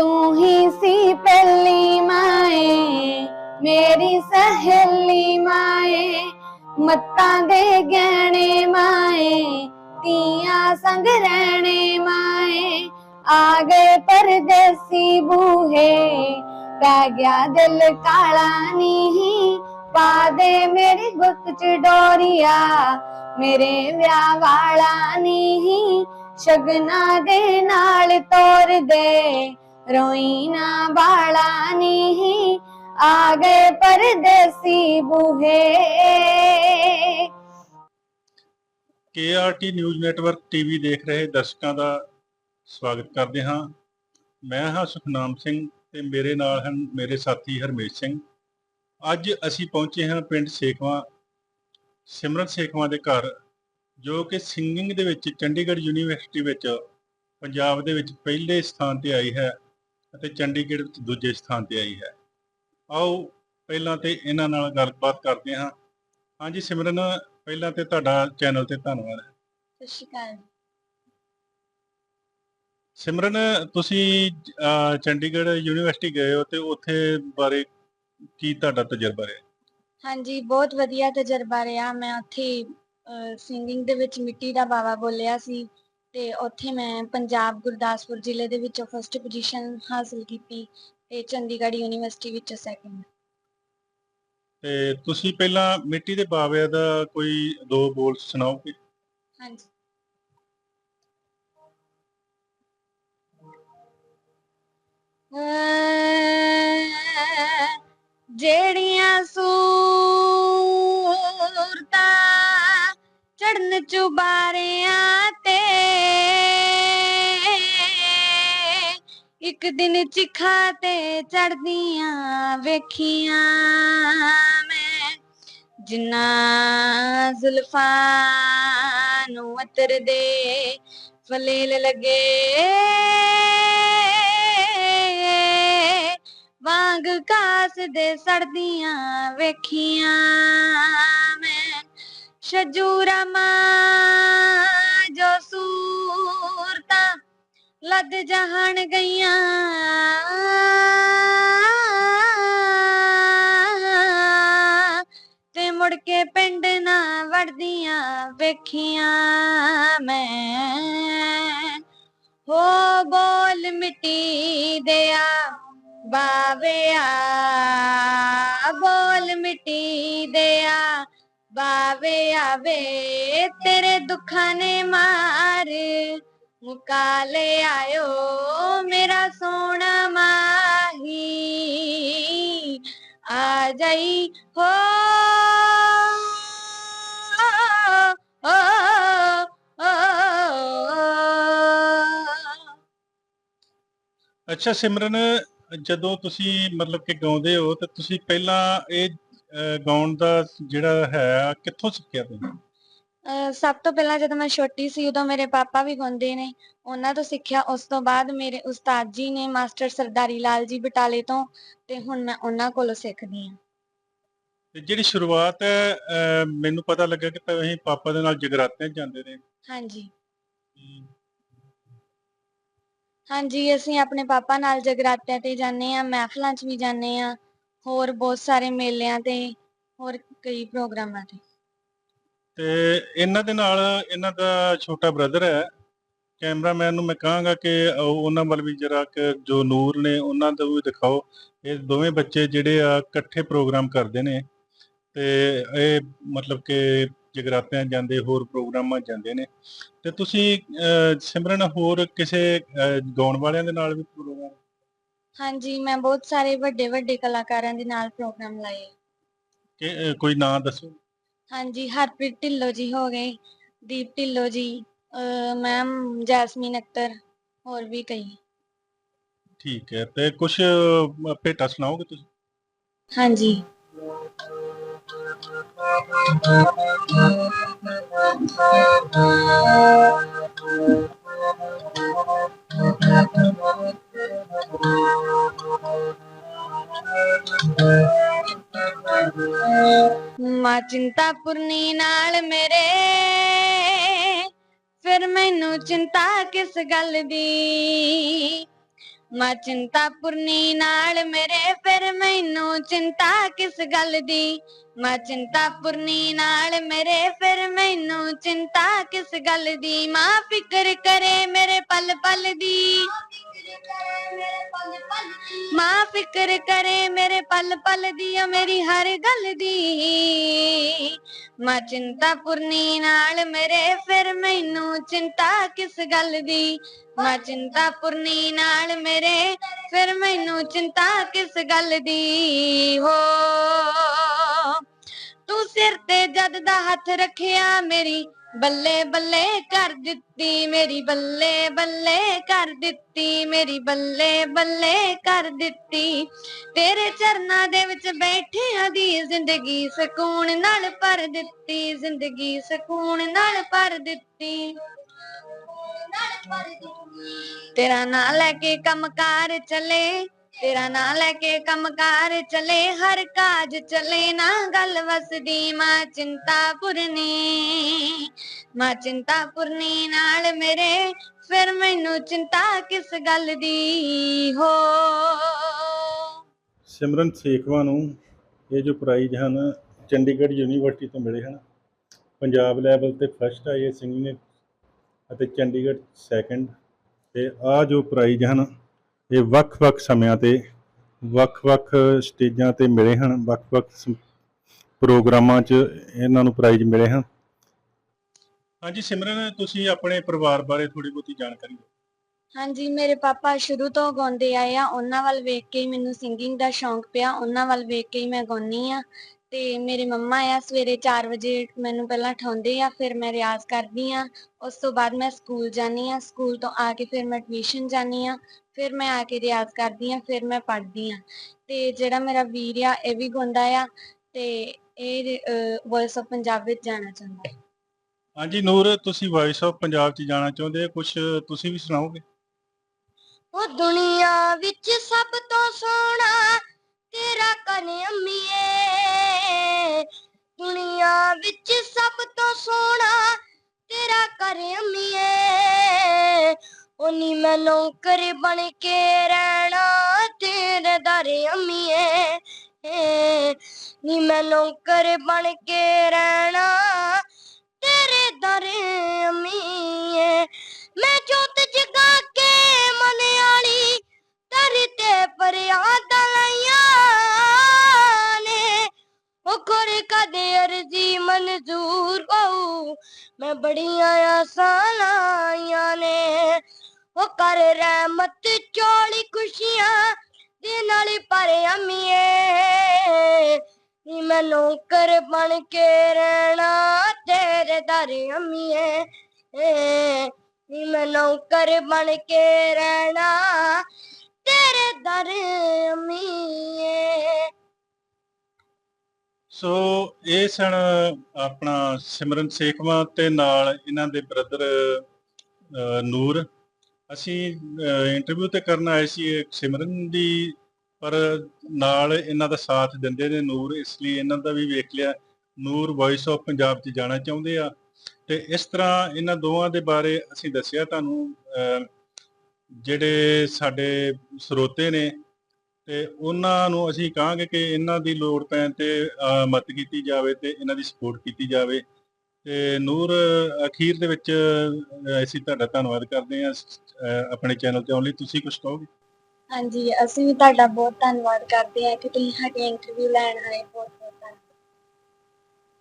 ਤੂੰ ਹੀ ਸੀ ਪਹਿਲੀ ਮਾਏ ਮੇਰੀ ਸਹੇਲੀ ਮਾਏ ਮੱਤਾਂ ਦੇ ਗਹਿਣੇ ਮਾਏ ਤੀਆਂ ਸੰਗ ਰਹਿਣੇ ਮਾਏ ਆ ਗਏ ਪਰਦੇਸੀ ਬੂਹੇ ਪੈ ਗਿਆ ਦਿਲ ਕਾਲਾ ਨੀ ਪਾ ਦੇ ਮੇਰੀ ਗੁੱਤ ਚ ਡੋਰੀਆ ਮੇਰੇ ਵਿਆਹ ਵਾਲਾ ਨੀ ਸ਼ਗਨਾ ਦੇ ਨਾਲ ਤੋਰ ਦੇ ਰੋਈ ਨਾ ਬਾਲਾ ਨੀ ਆ ਗਏ ਪਰਦੇਸੀ ਬੂਹੇ ਕੇਆਰਟੀ ਨਿਊਜ਼ ਨੈਟਵਰਕ ਟੀਵੀ ਦੇਖ ਰਹੇ ਦਰਸ਼ਕਾਂ ਦਾ ਸਵਾਗਤ ਕਰਦੇ ਹਾਂ ਮੈਂ ਹਾਂ ਸੁਖਨਾਮ ਸਿੰਘ ਤੇ ਮੇਰੇ ਨਾਲ ਹਨ ਮੇਰੇ ਸਾਥੀ ਹਰਮੇਸ਼ ਸਿੰਘ ਅੱਜ ਅਸੀਂ ਪਹੁੰਚੇ ਹਾਂ ਪਿੰਡ ਸੇਖਵਾ ਸਿਮਰਨ ਸੇਖਵਾ ਦੇ ਘਰ ਜੋ ਕਿ ਸਿੰਗਿੰਗ ਦੇ ਵਿੱਚ ਚੰਡੀਗੜ੍ਹ ਯੂਨੀਵਰਸਿਟੀ ਵਿੱਚ ਪੰਜਾਬ ਦੇ ਵਿੱਚ ਪਹਿਲੇ ਸਥਾਨ ਤੇ ਆਈ ਹੈ ਅਤੇ ਚੰਡੀਗੜ੍ਹ ਵਿੱਚ ਦੂਜੇ ਸਥਾਨ ਤੇ ਆਈ ਹੈ। ਆਓ ਪਹਿਲਾਂ ਤੇ ਇਹਨਾਂ ਨਾਲ ਗੱਲਬਾਤ ਕਰਦੇ ਹਾਂ। ਹਾਂਜੀ ਸਿਮਰਨ ਪਹਿਲਾਂ ਤੇ ਤੁਹਾਡਾ ਚੈਨਲ ਤੇ ਧੰਨਵਾਦ ਸਤਿ ਸ਼੍ਰੀ ਅਕਾਲ। ਸਿਮਰਨ ਤੁਸੀਂ ਚੰਡੀਗੜ੍ਹ ਯੂਨੀਵਰਸਿਟੀ ਗਏ ਹੋ ਤੇ ਉੱਥੇ ਬਾਰੇ ਕੀ ਤੁਹਾਡਾ ਤਜਰਬਾ ਰਿਹਾ? ਹਾਂਜੀ ਬਹੁਤ ਵਧੀਆ ਤਜਰਬਾ ਰਿਹਾ। ਮੈਂ ਉੱਥੇ ਸਿੰਗਿੰਗ ਦੇ ਵਿੱਚ ਮਿੱਟੀ ਦਾ ਬਾਵਾ ਬੋਲਿਆ ਸੀ। ਤੇ ਉੱਥੇ ਮੈਂ ਪੰਜਾਬ ਗੁਰਦਾਸਪੁਰ ਜ਼ਿਲ੍ਹੇ ਦੇ ਵਿੱਚੋਂ ਫਸਟ ਪੋਜੀਸ਼ਨ ਹਾਸਲ ਕੀਤੀ ਤੇ ਚੰਡੀਗੜ੍ਹ ਯੂਨੀਵਰਸਿਟੀ ਵਿੱਚੋਂ ਸੈਕੰਡ ਤੇ ਤੁਸੀਂ ਪਹਿਲਾਂ ਮਿੱਟੀ ਦੇ ਬਾਵੇ ਦਾ ਕੋਈ ਦੋ ਬੋਲ ਸੁਣਾਓਗੇ? ਹਾਂਜੀ। ਅਹ ਇੱਕ ਦਿਨ ਚਿਖਾ ਤੇ ਚੜਦੀਆਂ ਵੇਖੀਆਂ ਮੈਂ ਜਿੰਨਾ ਜ਼ੁਲਫਾਂ ਨੂੰ ਅਤਰ ਦੇ ਫਲੇਲ ਲਗੇ। ਵਾਂਗ ਕਾਸ ਦੇ ਸੜਦੀਆਂ ਵੇਖੀਆਂ ਮੈਂ ਸ਼ਜੂਰਾ ਮਾਂ ਜੋ ਸੂਰਤਾਂ ਲੱਦ ਜਹਾਨ ਗਈਆਂ। ਤੇ ਮੁੜ ਕੇ ਪਿੰਡ ਨਾ ਵੜਦੀਆਂ ਵੇਖੀਆਂ ਮੈਂ। ਹੋ ਬੋਲ ਮਿੱਟੀ ਦਿਆ ਬਾਵਿਆ ਬੋਲ ਮਿੱਟੀ ਦਿਆ ਬਾਵਿਆ ਵੇ ਤੇਰੇ ਦੁੱਖਾਂ ਨੇ ਮਾਰ। ਮੁਕਾ ਲੈ ਆਇਓ, ਮੇਰਾ ਸੋਹਣਾ ਮਾਹੀ। ਆ ਜਾਈ ਹੋ। ਅੱਛਾ, ਸਿਮਰਨ, ਜਦੋਂ ਤੁਸੀਂ ਮਤਲਬ ਕਿ ਗਾਉਂਦੇ ਹੋ, ਤਾਂ ਤੁਸੀਂ ਪਹਿਲਾਂ ਇਹ ਗਾਉਣ ਦਾ ਜਿਹੜਾ ਹੈ, ਕਿੱਥੋਂ ਸਿੱਖਿਆ ਤੁਸੀਂ? ਸਭ ਤੋਂ ਪਹਿਲਾਂ ਜਦੋਂ ਮੈਂ ਛੋਟੀ ਸੀ ਉਦੋਂ ਮੇਰੇ ਪਾਪਾ ਵੀ ਗਾਉਂਦੇ ਨੇ। ਉਹਨਾਂ ਤੋਂ ਸਿੱਖਿਆ। ਉਸ ਤੋਂ ਬਾਅਦ ਮੇਰੇ ਉਸਤਾਦ ਜੀ ਨੇ ਮਾਸਟਰ ਸਰਦਾਰੀ ਲਾਲ ਜੀ ਬਟਾਲੇ ਤੋਂ ਤੇ ਹੁਣ ਮੈਂ ਉਹਨਾਂ ਕੋਲੋਂ ਸਿੱਖਦੀ ਹਾਂ। ਤੇ ਜਿਹੜੀ ਸ਼ੁਰੂਆਤ ਮੈਨੂੰ ਪਤਾ ਲੱਗਾ ਕਿ ਤੁਸੀਂ ਪਾਪਾ ਦੇ ਨਾਲ ਜਗਰਾਤਿਆਂ 'ਚ ਜਾਂਦੇ ਰਹੇ। ਹਾਂਜੀ। ਹਾਂਜੀ ਅਸੀਂ ਆਪਣੇ ਪਾਪਾ ਨਾਲ ਜਗਰਾਤਿਆਂ ਤੇ ਜਾਂਦੇ ਆ ਮਹਿਫਲਾਂ 'ਚ ਵੀ ਜਾਂਦੇ ਆ ਹੋਰ ਬਹੁਤ ਸਾਰੇ ਮੇਲਿਆਂ ਤੇ ਹੋਰ ਕਈ ਪ੍ਰੋਗਰਾਮਾਂ ਤੇ। ਤੇ ਇਹਨਾਂ ਦੇ ਨਾਲ ਇਹਨਾਂ ਦਾ ਛੋਟਾ ਬ੍ਰਦਰ ਹੈ। ਕੈਮਰਾਮੈਨ ਨੂੰ ਮੈਂ ਕਹਾਂਗਾ ਕਿ ਉਹ- ਉਹਨਾਂ ਵੱਲ ਵੀ ਜਰਾ ਕਿ ਜੋ ਨੂਰ ਨੇ ਉਹਨਾਂ ਦਾ ਵੀ ਦਿਖਾਓ। ਇਹ ਦੋਵੇਂ ਬੱਚੇ ਜਿਹੜੇ ਆ ਇਕੱਠੇ ਪ੍ਰੋਗਰਾਮ ਕਰਦੇ ਨੇ ਤੇ ਇਹ ਮਤਲਬ ਕਿ ਜਗਰਾਤਿਆਂ ਜਾਂਦੇ ਹੋਰ ਪ੍ਰੋਗਰਾਮਾਂ ਜਾਂਦੇ ਨੇ। ਤੇ ਤੁਸੀਂ ਸਿਮਰਨ ਹੋਰ ਕਿਸੇ ਗਾਉਣ ਵਾਲਿਆਂ ਦੇ ਨਾਲ ਵੀ ਪ੍ਰੋਗਰਾਮ ਹਾਂਜੀ ਮੈਂ ਬਹੁਤ ਸਾਰੇ ਵੱਡੇ ਵੱਡੇ ਕਲਾਕਾਰਾਂ ਦੇ ਨਾਲ ਪ੍ਰੋਗਰਾਮ ਲਾਏ ਕੋਈ ਨਾਂ ਦੱਸੋ। ਹਾਂਜੀ ਹਰਪ੍ਰੀਤ ਢਿੱਲੋਂ ਜੀ ਹੋ ਗਏ ਦੀਪ ਢਿੱਲੋਂ ਜੀ ਮੈਮ ਜੈਸਮੀਨ ਅਖਤਰ ਹੋਰ ਵੀ ਕਈ। ਠੀਕ ਹੈ ਤੇ ਕੁਝ ਭੇਟਾ ਸੁਣਾਓਗੇ ਤੁਸੀਂ? ਹਾਂਜੀ। ਮਾਂ ਚਿੰਤਾਪੁਰਨੀ ਨਾਲ ਮੇਰੇ। ਫਿਰ ਮੈਨੂੰ ਚਿੰਤਾ ਕਿਸ ਗੱਲ ਦੀ? ਮਾਂ ਚਿੰਤਾਪੁਰਨੀ ਨਾਲ ਮੇਰੇ, ਫਿਰ ਮੈਨੂੰ ਚਿੰਤਾ ਕਿਸ ਗੱਲ ਦੀ? ਮਾਂ ਚਿੰਤਾਪੁਰਨੀ ਨਾਲ ਮੇਰੇ, ਫਿਰ ਮੈਨੂੰ ਚਿੰਤਾ ਕਿਸ ਗੱਲ ਦੀ? ਮਾਂ ਫਿਕਰ ਕਰੇ ਮੇਰੇ ਪਲ ਪਲ ਦੀ। ਮਾਂ ਫਿਕਰ ਕਰੇ ਮੇਰੇ ਪਲ ਪਲ ਦੀ ਓ ਮੇਰੀ ਹਰ ਗੱਲ ਦੀ। ਮਾਂ ਚਿੰਤਾਪੁਰਨੀ ਨਾਲ ਮੇਰੇ, ਫਿਰ ਮੈਨੂੰ ਚਿੰਤਾ ਕਿਸ ਗੱਲ ਦੀ? ਮਾਂ ਚਿੰਤਾਪੁਰਨੀ ਨਾਲ ਮੇਰੇ, ਫਿਰ ਮੈਨੂੰ ਚਿੰਤਾ ਕਿਸ ਗੱਲ ਦੀ? ਹੋ, ਤੂੰ ਸਿਰ ਤੇ ਜਦ ਦਾ ਹੱਥ ਰੱਖਿਆ ਮੇਰੀ ਬੱਲੇ ਬੱਲੇ ਕਰ ਦਿੱਤੀ ਮੇਰੀ, ਬੱਲੇ ਬੱਲੇ ਕਰ ਦਿੱਤੀ ਮੇਰੀ, ਬੱਲੇ ਬੱਲੇ ਕਰ ਦਿੱਤੀ। ਤੇਰੇ ਚਰਨਾਂ ਦੇ ਵਿੱਚ ਬੈਠਿਆਂ ਦੀ ਜ਼ਿੰਦਗੀ ਸਕੂਨ ਨਾਲ ਭਰ ਦਿੱਤੀ, ਜ਼ਿੰਦਗੀ ਸਕੂਨ ਨਾਲ ਭਰ ਦਿੱਤੀ। ਤੇਰਾ ਨਾਂ ਲੈ ਕੇ ਕੰਮਕਾਰ ਚੱਲੇ। ਤੇਰਾ ਨਾਂ ਲੈ ਕੇ ਕੰਮਕਾਰ ਚੱਲੇ, ਹਰ ਕਾਜ ਚੱਲੇ, ਨਾ ਗੱਲ ਵਸਦੀ ਮਾਂ ਚਿੰਤਾਪੁਰਨੀ। ਮਾਂ ਚਿੰਤਾਪੁਰਨੀ ਨਾਲ ਮੇਰੇ, ਫਿਰ ਮੈਨੂੰ ਚਿੰਤਾ ਕਿਸ ਗੱਲ ਦੀ? ਹੋ। ਸਿਮਰਨ ਸੇਖਵਾ ਨੂੰ ਇਹ ਜੋ ਪ੍ਰਾਈਜ਼ ਹਨ, ਚੰਡੀਗੜ੍ਹ ਯੂਨੀਵਰਸਿਟੀ ਤੋਂ ਮਿਲੇ ਹਨ। ਪੰਜਾਬ ਲੈਵਲ ਤੇ ਫਸਟ ਆਈ ਹੈ ਸਿੰਗਿੰਗ ਅਤੇ ਚੰਡੀਗੜ੍ਹ ਸੈਕੰਡ ਤੇ ਆ ਜੋ ਪ੍ਰਾਈਜ਼ ਹਨ ਇਹ ਵੱਖ-ਵੱਖ ਸਮਿਆਂ ਤੇ ਵੱਖ-ਵੱਖ ਸਟੇਜਾਂ ਤੇ ਮਿਲੇ ਹਨ ਵੱਖ-ਵੱਖ ਪ੍ਰੋਗਰਾਮਾਂ 'ਚ ਇਹਨਾਂ ਨੂੰ ਪ੍ਰਾਈਜ਼ ਮਿਲੇ ਹਨ। ਹਾਂਜੀ ਸਿਮਰਨ ਤੁਸੀਂ ਆਪਣੇ ਪਰਿਵਾਰ ਬਾਰੇ ਥੋੜੀ ਬਹੁਤੀ ਜਾਣਕਾਰੀ ਦਿਓ। ਹਾਂਜੀ ਮੇਰੇ ਪਾਪਾ ਸ਼ੁਰੂ ਤੋਂ ਗਾਉਂਦੇ ਆਏ ਆ ਉਹਨਾਂ ਵੱਲ ਵੇਖ ਕੇ ਹੀ ਮੈਨੂੰ ਸਿੰਗਿੰਗ ਦਾ ਸ਼ੌਂਕ ਪਿਆ ਉਹਨਾਂ ਵੱਲ ਵੇਖ ਕੇ ਹੀ ਮੈਂ ਗਾਉਣੀ ਆ। ਤੇ ਮੇਰੇ ਮੰਮਾ ਆ ਸਵੇਰੇ 4 ਵਜੇ ਮੈਨੂੰ ਪਹਿਲਾਂ ਉਠਾਉਂਦੇ ਆ ਫਿਰ ਮੈਂ ਰਿਆਜ਼ ਕਰਦੀ ਆ। ਉਸ ਤੋਂ ਬਾਅਦ ਮੈਂ ਸਕੂਲ ਜਾਂਦੀ ਆ ਸਕੂਲ ਤੋਂ ਆ ਕੇ ਫਿਰ ਮੈਂ ਟਿਊਸ਼ਨ ਜਾਂਦੀ ਆ ਫਿਰ ਮੈਂ ਆ ਕੇ ਰਿਆਜ਼ ਕਰਦੀ ਆ ਫਿਰ ਮੈਂ ਪੜ੍ਹਦੀ ਆ। ਤੇ ਜਿਹੜਾ ਮੇਰਾ ਵੀਰ ਆ ਇਹ ਵੀ ਗਾਉਂਦਾ ਆ ਤੇ ਇਹ ਵੌਇਸ ਆਫ ਪੰਜਾਬ ਵਿੱਚ ਜਾਣਾ ਚਾਹੁੰਦਾ। ਹੈ ਹਾਂਜੀ ਨੂਰ ਤੁਸੀਂ ਵਾਇਸ ਆਫ ਪੰਜਾਬ 'ਚ ਜਾਣਾ ਚਾਹੁੰਦੇ ਕੁਝ ਤੁਸੀਂ ਵੀ ਸੁਣਾਓਗੇ? ਉਹ ਦੁਨੀਆ ਵਿੱਚ ਸਭ ਤੋਂ ਸੋਹਣਾ ਤੇਰਾ ਕਨ ਅੰਮੀਏ। ਦੁਨੀਆ ਵਿੱਚ ਸਭ ਤੋਂ ਸੋਹਣਾ ਤੇਰਾ ਕਰ ਅੰਮੀਏ। ਉਹ ਮੈਂ ਨੌਕਰ ਬਣ ਕੇ ਰਹਿਣਾ ਤੇਰੇ ਦਰ ਅੰਮੀਏ। ਨੀ ਮੈਂ ਨੌਕਰ ਬਣ ਕੇ ਰਹਿਣਾ ਤੇਰੇ ਦਰ ਅੰਮੀਏ। ਮੈਂ ਬੜੀਆਂ ਆਸਾਂ ਲਾਈਆਂ ਨੇ। ਉਹ ਕਰ ਰਹਿਮਤ, ਚੋਲੀ ਖੁਸ਼ੀਆਂ ਦੇ ਨਾਲ ਪਰ ਅੰਮੀਏ। ਨੀ ਮੈਂ ਨੌਕਰ ਬਣ ਕੇ ਰਹਿਣਾ ਤੇਰੇ ਦਰ ਅੰਮੀਏ। ਨੀ ਮੈਂ ਨੌਕਰ ਬਣ ਕੇ ਰਹਿਣਾ ਤੇਰੇ ਦਰ ਸੋ ਇਹ ਸਨ ਆਪਣਾ ਸਿਮਰਨ ਸੇਖਵਾ ਤੇ ਨਾਲ ਇਹਨਾਂ ਦੇ ਬ੍ਰਦਰ ਨੂਰ। ਅਸੀਂ ਇੰਟਰਵਿਊ ਤੇ ਕਰਨ ਆਏ ਸੀ ਸਿਮਰਨ ਦੀ, ਪਰ ਨਾਲ ਇਹਨਾਂ ਦਾ ਸਾਥ ਦਿੰਦੇ ਨੇ ਨੂਰ, ਇਸ ਲਈ ਇਹਨਾਂ ਦਾ ਵੀ ਵੇਖ ਲਿਆ। ਨੂਰ ਵੌਇਸ ਆਫ ਪੰਜਾਬ 'ਚ ਜਾਣਾ ਚਾਹੁੰਦੇ ਆ। ਤੇ ਇਸ ਤਰ੍ਹਾਂ ਇਹਨਾਂ ਦੋਵਾਂ ਦੇ ਬਾਰੇ ਅਸੀਂ ਦੱਸਿਆ ਤੁਹਾਨੂੰ ਜਿਹੜੇ ਸਾਡੇ ਸਰੋਤੇ ਨੇ ਤੇ ਉਹਨਾਂ ਨੂੰ ਅਸੀਂ ਕਹਾਂਗੇ ਕਿ ਇਹਨਾਂ ਦੀ ਲੋੜ ਪੈਣ ਤੇ ਮਦਦ ਕੀਤੀ ਜਾਵੇ ਤੇ ਇਹਨਾਂ ਦੀ ਸਪੋਰਟ ਕੀਤੀ ਜਾਵੇ। ਤੇ ਨੂਰ, ਅਖੀਰ ਦੇ ਵਿੱਚ ਅਸੀਂ ਤੁਹਾਡਾ ਧੰਨਵਾਦ ਕਰਦੇ ਹਾਂ ਆਪਣੇ ਚੈਨਲ ਤੇ ਆਉਣ ਲਈ। ਤੁਸੀਂ ਕੁਝ ਕਹੋਗੇ? ਹਾਂਜੀ, ਅਸੀਂ ਵੀ ਤੁਹਾਡਾ ਬਹੁਤ ਧੰਨਵਾਦ ਕਰਦੇ ਹਾਂ ਕਿ ਤੁਸੀਂ ਸਾਡੀ ਇੰਟਰਵਿਊ ਲੈਣ ਆਏ ਬਹੁਤ